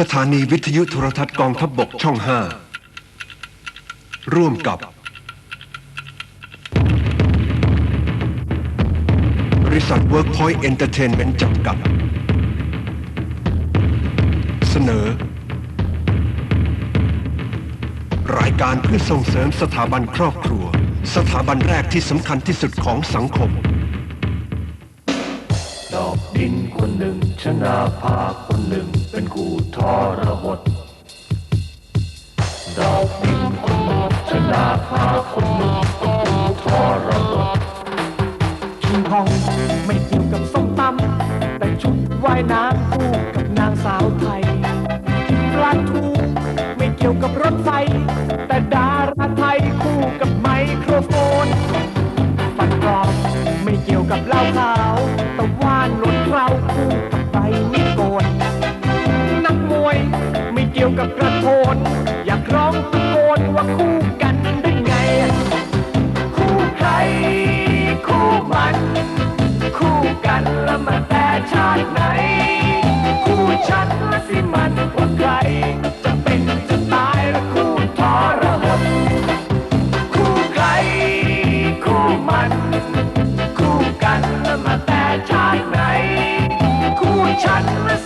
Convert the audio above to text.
สถานีวิทยุโทรทัศน์กองทัพบบกช่อง 5 ร่วมกับ บริษัท Workpoint Entertainment จำกัด เสนอ รายการเพื่อส่งเสริมสถาบันครอบครัว สถาบันแรกที่สำคัญที่สุดของสังคม ดอกดินคนหนึ่งชนะภาคนหนึ่ง รหดดอกดินคนหนึ่งชนะภาคนหนึ่งเป็นคู่ทรหดชิงทองไม่เกี่ยวกับส้มตำแต่ชุดว่ายน้ำคู่กับนางสาวไทยปลาทูไม่เกี่ยวกับรถไฟ เกี่ยวกับกระโทนอยากร้องตะโกนว่าคู่กันได้ไง คู่ใคร คู่มัน คู่กันละมาแต่ชาติไหน คู่ฉันละสิมันว่าใคร จะเป็นจะตายละคู่ทอระหดคู่ใคร คู่มัน คู่กันละมาแต่ชาติไหน คู่ฉันละ